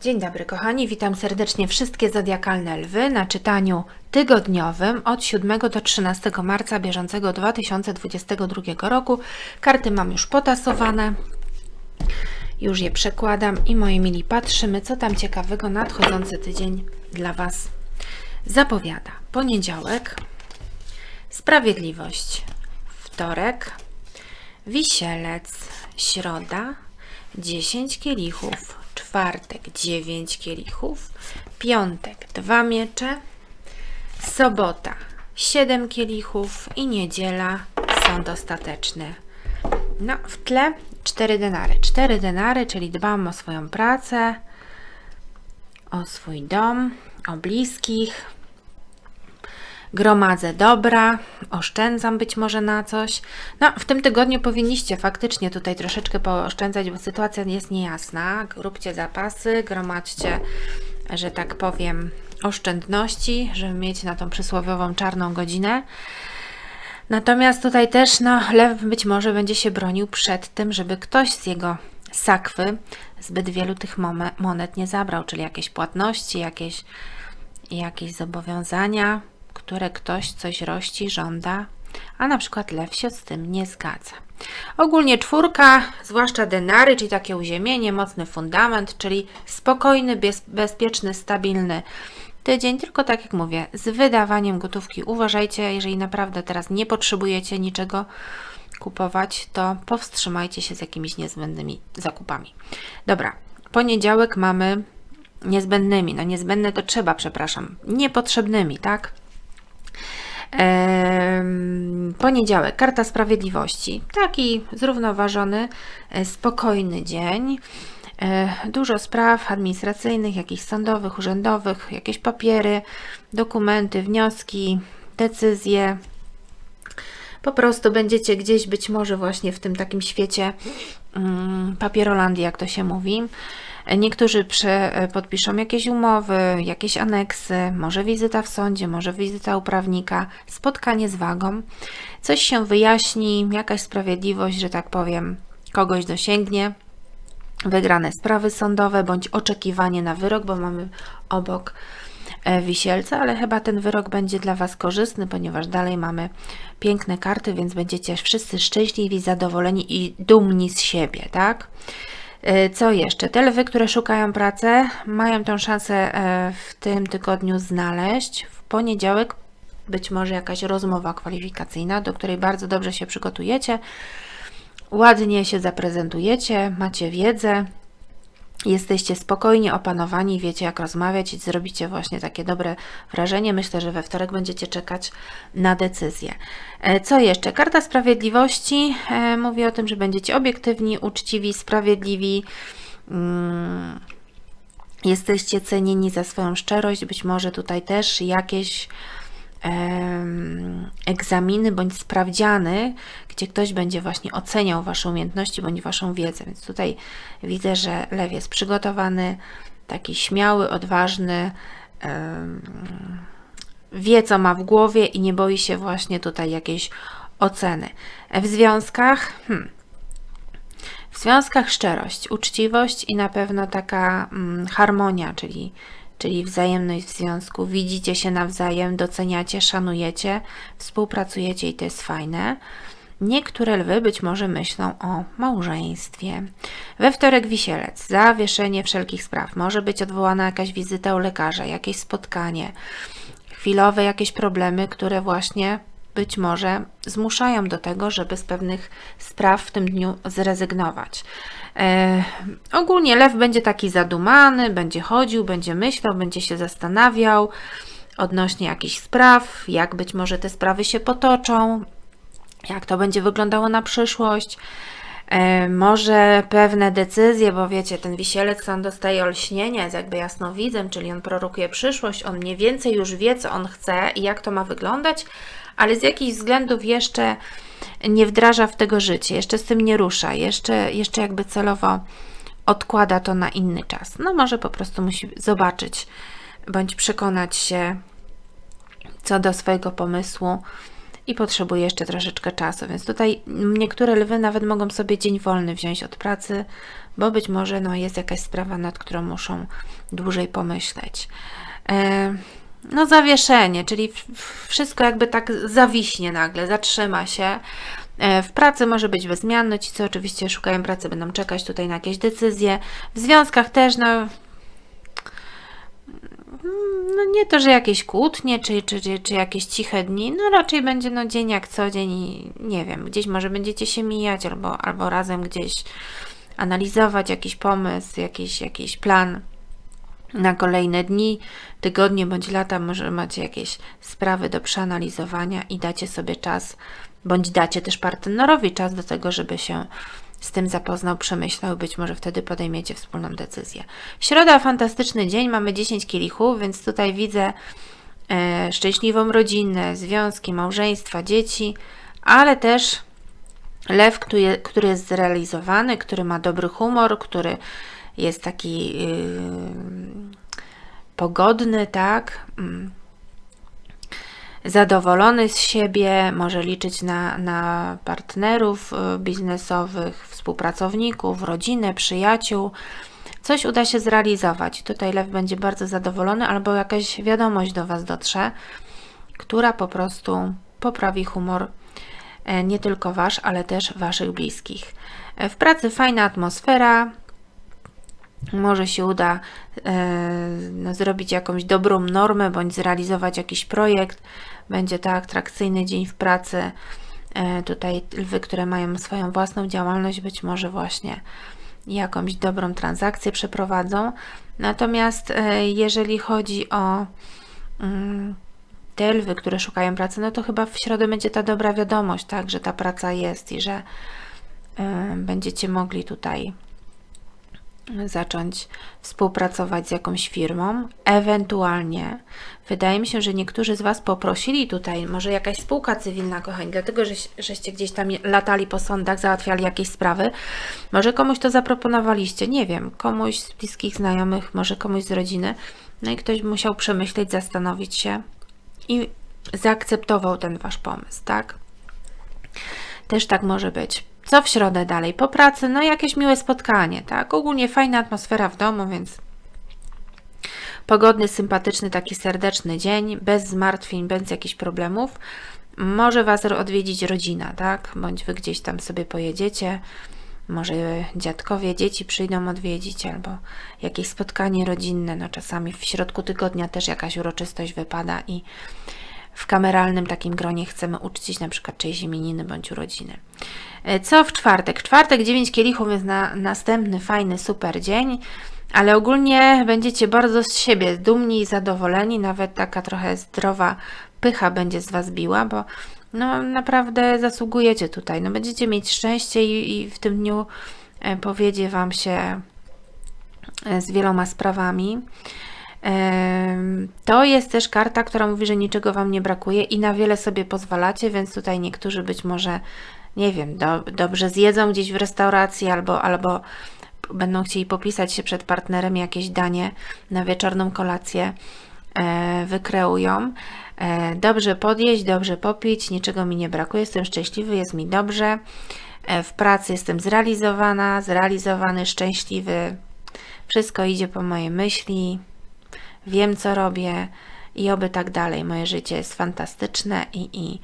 Dzień dobry kochani, witam serdecznie wszystkie zodiakalne lwy na czytaniu tygodniowym od 7 do 13 marca bieżącego 2022 roku. Karty mam już potasowane, już je przekładam i moi mili patrzymy, co tam ciekawego nadchodzący tydzień dla Was zapowiada. Poniedziałek, sprawiedliwość, wtorek, wisielec, środa, 10 kielichów, czwartek 9 kielichów, piątek 2 miecze, sobota 7 kielichów i niedziela sąd ostateczny. No, w tle 4 denary. 4 denary, czyli dbam o swoją pracę, o swój dom, o bliskich, gromadzę dobra, oszczędzam być może na coś. No, w tym tygodniu powinniście faktycznie tutaj troszeczkę pooszczędzać, bo sytuacja jest niejasna. Róbcie zapasy, gromadźcie, że tak powiem, oszczędności, żeby mieć na tą przysłowiową czarną godzinę. Natomiast tutaj też, no, lew być może będzie się bronił przed tym, żeby ktoś z jego sakwy zbyt wielu tych monet nie zabrał, czyli jakieś płatności, jakieś, jakieś zobowiązania, które ktoś coś rości, żąda, a na przykład lew się z tym nie zgadza. Ogólnie czwórka, zwłaszcza denary, czyli takie uziemienie, mocny fundament, czyli spokojny, bez, bezpieczny, stabilny tydzień, tylko tak jak mówię, z wydawaniem gotówki. Uważajcie, jeżeli naprawdę teraz nie potrzebujecie niczego kupować, to powstrzymajcie się z jakimiś niezbędnymi zakupami. Dobra, poniedziałek mamy niezbędnymi. No niezbędne to trzeba, przepraszam, niepotrzebnymi, tak? Poniedziałek, karta sprawiedliwości. Taki zrównoważony, e, spokojny dzień. E, dużo spraw administracyjnych, jakichś sądowych, urzędowych, jakieś papiery, dokumenty, wnioski, decyzje. Po prostu będziecie gdzieś być może właśnie w tym takim świecie mm, papierolandii, jak to się mówi. Niektórzy prze, podpiszą jakieś umowy, jakieś aneksy, może wizyta w sądzie, może wizyta u prawnika, spotkanie z wagą. Coś się wyjaśni, jakaś sprawiedliwość, że tak powiem, kogoś dosięgnie. Wygrane sprawy sądowe bądź oczekiwanie na wyrok, bo mamy obok e, wisielca, ale chyba ten wyrok będzie dla Was korzystny, ponieważ dalej mamy piękne karty, więc będziecie wszyscy szczęśliwi, zadowoleni i dumni z siebie, tak? E, co jeszcze? Te lwy, które szukają pracy, mają tę szansę e, w tym tygodniu znaleźć. W poniedziałek być może jakaś rozmowa kwalifikacyjna, do której bardzo dobrze się przygotujecie, ładnie się zaprezentujecie, macie wiedzę, jesteście spokojnie opanowani, wiecie jak rozmawiać i zrobicie właśnie takie dobre wrażenie. Myślę, że we wtorek będziecie czekać na decyzję. E, co jeszcze? Karta Sprawiedliwości e, mówi o tym, że będziecie obiektywni, uczciwi, sprawiedliwi. Mm, jesteście cenieni za swoją szczerość, być może tutaj też jakieś egzaminy bądź sprawdziany, gdzie ktoś będzie właśnie oceniał Wasze umiejętności bądź Waszą wiedzę. Więc tutaj widzę, że lew jest przygotowany, taki śmiały, odważny, wie co ma w głowie i nie boi się właśnie tutaj jakiejś oceny. W związkach, hmm, w związkach szczerość, uczciwość i na pewno taka mm, harmonia, czyli czyli wzajemność w związku. Widzicie się nawzajem, doceniacie, szanujecie, współpracujecie i to jest fajne. Niektóre lwy być może myślą o małżeństwie. We wtorek wisielec, zawieszenie wszelkich spraw. Może być odwołana jakaś wizyta u lekarza, jakieś spotkanie, chwilowe jakieś problemy, które właśnie być może zmuszają do tego, żeby z pewnych spraw w tym dniu zrezygnować. E, ogólnie lew będzie taki zadumany, będzie chodził, będzie myślał, będzie się zastanawiał odnośnie jakichś spraw, jak być może te sprawy się potoczą, jak to będzie wyglądało na przyszłość. E, może pewne decyzje, bo wiecie, ten wisielec on dostaje olśnienie, jest jakby jasnowidzem, czyli on prorokuje przyszłość, on mniej więcej już wie, co on chce i jak to ma wyglądać, ale z jakichś względów jeszcze nie wdraża w tego życie, jeszcze z tym nie rusza, jeszcze, jeszcze jakby celowo odkłada to na inny czas. No może po prostu musi zobaczyć bądź przekonać się co do swojego pomysłu, i potrzebuje jeszcze troszeczkę czasu, więc tutaj niektóre lwy nawet mogą sobie dzień wolny wziąć od pracy, bo być może no, jest jakaś sprawa, nad którą muszą dłużej pomyśleć. No, zawieszenie, czyli wszystko jakby tak zawiśnie nagle, zatrzyma się. E, w pracy może być bezmianny, ci co oczywiście szukają pracy będą czekać tutaj na jakieś decyzje. W związkach też, no, no nie to, że jakieś kłótnie, czy, czy, czy, czy jakieś ciche dni, no raczej będzie no dzień jak co dzień i nie wiem, gdzieś może będziecie się mijać albo, albo razem gdzieś analizować jakiś pomysł, jakiś, jakiś plan na kolejne dni, tygodnie bądź lata, może macie jakieś sprawy do przeanalizowania i dacie sobie czas, bądź dacie też partnerowi czas do tego, żeby się z tym zapoznał, przemyślał, być może wtedy podejmiecie wspólną decyzję. Środa, fantastyczny dzień, mamy 10 kielichów, więc tutaj widzę e, szczęśliwą rodzinę, związki, małżeństwa, dzieci, ale też lew, który, który jest zrealizowany, który ma dobry humor, który jest taki yy, pogodny, tak? Mm zadowolony z siebie, może liczyć na, na partnerów y, biznesowych, współpracowników, rodzinę, przyjaciół. Coś uda się zrealizować. Tutaj lew będzie bardzo zadowolony, albo jakaś wiadomość do Was dotrze, która po prostu poprawi humor e, nie tylko Wasz, ale też Waszych bliskich. E, w pracy fajna atmosfera, może się uda e, no, zrobić jakąś dobrą normę bądź zrealizować jakiś projekt. Będzie to atrakcyjny dzień w pracy. E, tutaj lwy, które mają swoją własną działalność, być może właśnie jakąś dobrą transakcję przeprowadzą. Natomiast e, jeżeli chodzi o mm, te lwy, które szukają pracy, no to chyba w środę będzie ta dobra wiadomość, tak, że ta praca jest i że będziecie mogli tutaj zacząć współpracować z jakąś firmą, ewentualnie wydaje mi się, że niektórzy z Was poprosili tutaj, może jakaś spółka cywilna, kochani, dlatego, że, żeście gdzieś tam latali po sądach, załatwiali jakieś sprawy, może komuś to zaproponowaliście, nie wiem, komuś z bliskich znajomych, może komuś z rodziny, no i ktoś musiał przemyśleć, zastanowić się i zaakceptował ten Wasz pomysł, tak? Też tak może być. Co w środę dalej? Po pracy, no jakieś miłe spotkanie, tak? Ogólnie fajna atmosfera w domu, więc pogodny, sympatyczny, taki serdeczny dzień, bez zmartwień, bez jakichś problemów. Może Was odwiedzić rodzina, tak? Bądź Wy gdzieś tam sobie pojedziecie, może dziadkowie, dzieci przyjdą odwiedzić, albo jakieś spotkanie rodzinne, no czasami w środku tygodnia też jakaś uroczystość wypada i w kameralnym takim gronie chcemy uczcić na przykład czyjeś imieniny bądź urodziny. E, co w czwartek? W czwartek 9 kielichów jest na następny fajny, super dzień, ale ogólnie będziecie bardzo z siebie dumni i zadowoleni, nawet taka trochę zdrowa pycha będzie z Was biła, bo no naprawdę zasługujecie tutaj. No będziecie mieć szczęście i, i w tym dniu e, powiedzie Wam się e, z wieloma sprawami. To jest też karta, która mówi, że niczego Wam nie brakuje i na wiele sobie pozwalacie, więc tutaj niektórzy być może, nie wiem, do, dobrze zjedzą gdzieś w restauracji albo, albo będą chcieli popisać się przed partnerem jakieś danie na wieczorną kolację e, wykreują. E, dobrze podjeść, dobrze popić, niczego mi nie brakuje, jestem szczęśliwy, jest mi dobrze. E, w pracy jestem zrealizowana, zrealizowany, szczęśliwy. Wszystko idzie po mojej myśli wiem co robię i oby tak dalej. Moje życie jest fantastyczne i, i,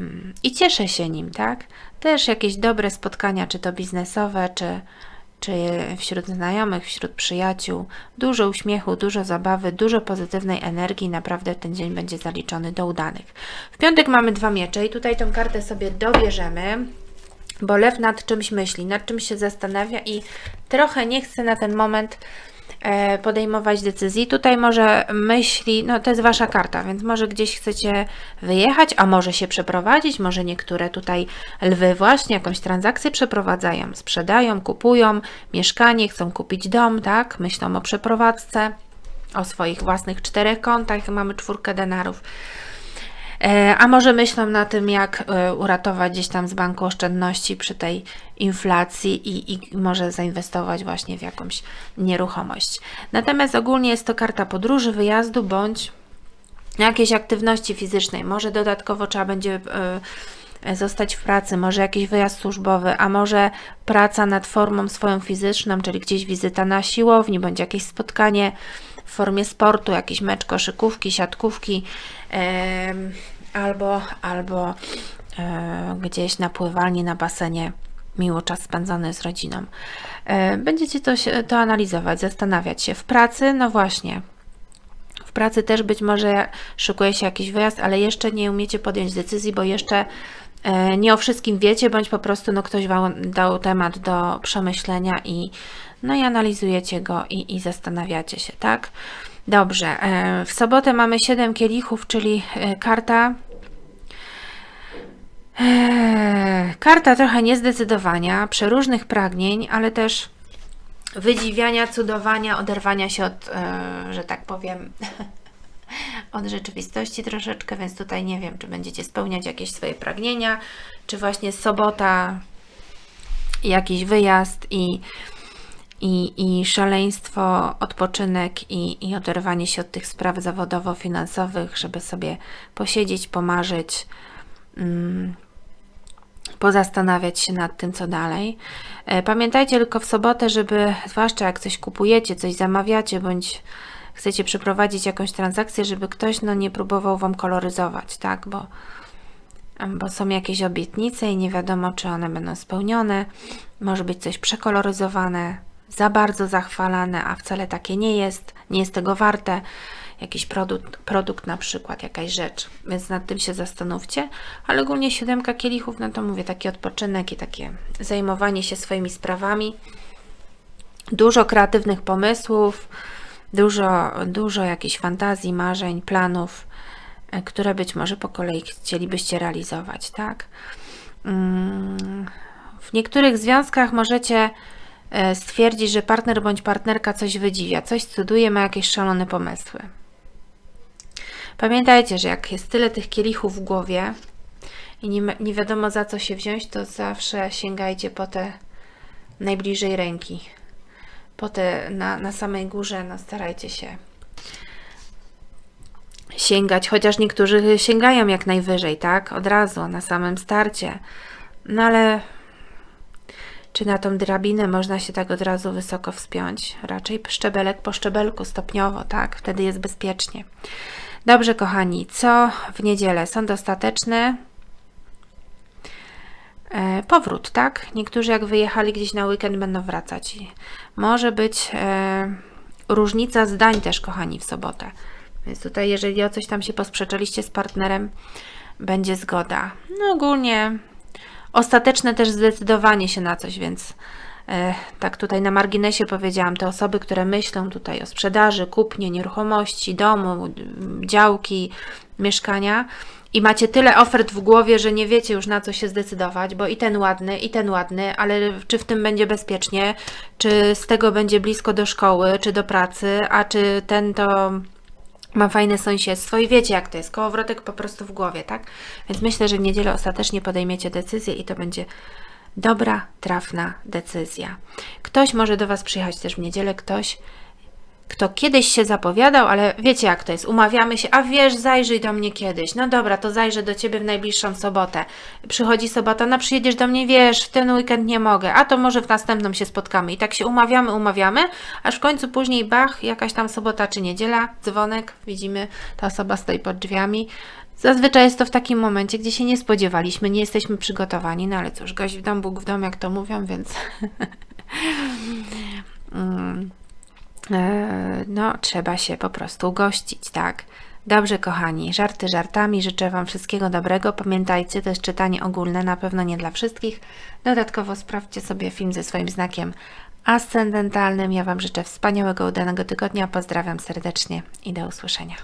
mm, i cieszę się nim, tak? Też jakieś dobre spotkania, czy to biznesowe, czy, czy wśród znajomych, wśród przyjaciół. Dużo uśmiechu, dużo zabawy, dużo pozytywnej energii. Naprawdę ten dzień będzie zaliczony do udanych. W piątek mamy dwa miecze i tutaj tą kartę sobie dobierzemy bo lew nad czymś myśli, nad czymś się zastanawia i trochę nie chce na ten moment podejmować decyzji. Tutaj może myśli, no to jest Wasza karta, więc może gdzieś chcecie wyjechać, a może się przeprowadzić, może niektóre tutaj lwy właśnie jakąś transakcję przeprowadzają, sprzedają, kupują mieszkanie, chcą kupić dom, tak? Myślą o przeprowadzce, o swoich własnych czterech kontach, mamy czwórkę denarów. E, a może myślą na tym, jak e, uratować gdzieś tam z banku oszczędności przy tej inflacji i, i może zainwestować właśnie w jakąś nieruchomość. Natomiast ogólnie jest to karta podróży, wyjazdu bądź jakiejś aktywności fizycznej, może dodatkowo trzeba będzie y, zostać w pracy, może jakiś wyjazd służbowy, a może praca nad formą swoją fizyczną, czyli gdzieś wizyta na siłowni, bądź jakieś spotkanie w formie sportu, jakiś mecz koszykówki, siatkówki, albo, albo e, gdzieś na pływalni, na basenie, miło czas spędzony z rodziną. E, Będziecie to, to analizować, zastanawiać się. W pracy, no właśnie, w pracy też być może szykuje się jakiś wyjazd, ale jeszcze nie umiecie podjąć decyzji, bo jeszcze nie o wszystkim wiecie, bądź po prostu no, ktoś Wam dał temat do przemyślenia i, no, i analizujecie go i, i zastanawiacie się, tak? Dobrze, e, w sobotę mamy 7 kielichów, czyli e, karta Karta trochę niezdecydowania, przeróżnych pragnień, ale też wydziwiania, cudowania, oderwania się od, e, że tak powiem, od rzeczywistości troszeczkę, więc tutaj nie wiem, czy będziecie spełniać jakieś swoje pragnienia, czy właśnie sobota, jakiś wyjazd i, i, i szaleństwo, odpoczynek i, i oderwanie się od tych spraw zawodowo-finansowych, żeby sobie posiedzieć, pomarzyć. Mm, pozastanawiać się nad tym, co dalej. E, Pamiętajcie tylko w sobotę, żeby, zwłaszcza jak coś kupujecie, coś zamawiacie, bądź chcecie przeprowadzić jakąś transakcję, żeby ktoś no, nie próbował Wam koloryzować, tak? Bo, bo są jakieś obietnice i nie wiadomo, czy one będą spełnione. Może być coś przekoloryzowane, za bardzo zachwalane, a wcale takie nie jest, nie jest tego warte. Jakiś produkt, produkt na przykład, jakaś rzecz, więc nad tym się zastanówcie, ale ogólnie siódemka kielichów, no to mówię, taki odpoczynek i takie zajmowanie się swoimi sprawami, dużo kreatywnych pomysłów, dużo, dużo jakichś fantazji, marzeń, planów, e, które być może po kolei chcielibyście realizować, tak? Mm, W niektórych związkach możecie e, stwierdzić, że partner bądź partnerka coś wydziwia, coś cuduje, ma jakieś szalone pomysły. Pamiętajcie, że jak jest tyle tych kielichów w głowie i nie, nie wiadomo za co się wziąć, to zawsze sięgajcie po te najbliżej ręki. Po te na, na samej górze, no starajcie się sięgać, chociaż niektórzy sięgają jak najwyżej, tak? Od razu, na samym starcie. No ale czy na tą drabinę można się tak od razu wysoko wspiąć? Raczej szczebelek po szczebelku, stopniowo, tak? Wtedy jest bezpiecznie. Dobrze, kochani, co w niedzielę? Sąd ostateczny. E, powrót, tak? Niektórzy jak wyjechali gdzieś na weekend będą wracać. Może być e, różnica zdań też, kochani, w sobotę. Więc tutaj, jeżeli o coś tam się posprzeczaliście z partnerem, będzie zgoda. No ogólnie ostateczne też zdecydowanie się na coś, więc tak tutaj na marginesie powiedziałam, te osoby, które myślą tutaj o sprzedaży, kupnie nieruchomości, domu, działki, mieszkania i macie tyle ofert w głowie, że nie wiecie już na co się zdecydować, bo i ten ładny, i ten ładny, ale czy w tym będzie bezpiecznie, czy z tego będzie blisko do szkoły, czy do pracy, a czy ten to ma fajne sąsiedztwo i wiecie jak to jest, kołowrotek po prostu w głowie, tak? Więc myślę, że w niedzielę ostatecznie podejmiecie decyzję i to będzie dobra, trafna decyzja. Ktoś może do Was przyjechać też w niedzielę, ktoś, kto kiedyś się zapowiadał, ale wiecie jak to jest, umawiamy się, a wiesz, zajrzyj do mnie kiedyś. No dobra, to zajrzę do Ciebie w najbliższą sobotę. Przychodzi sobota, no przyjedziesz do mnie, wiesz, w ten weekend nie mogę, a to może w następną się spotkamy. I tak się umawiamy, umawiamy, aż w końcu później bach, jakaś tam sobota czy niedziela, dzwonek, widzimy, ta osoba stoi pod drzwiami. Zazwyczaj jest to w takim momencie, gdzie się nie spodziewaliśmy, nie jesteśmy przygotowani, no ale cóż, gość w dom, Bóg w dom, jak to mówią, więc... mm. E, no, trzeba się po prostu gościć, tak? Dobrze, kochani, żarty żartami, życzę Wam wszystkiego dobrego. Pamiętajcie, to jest czytanie ogólne, na pewno nie dla wszystkich. Dodatkowo sprawdźcie sobie film ze swoim znakiem ascendentalnym. Ja Wam życzę wspaniałego, udanego tygodnia. Pozdrawiam serdecznie i do usłyszenia.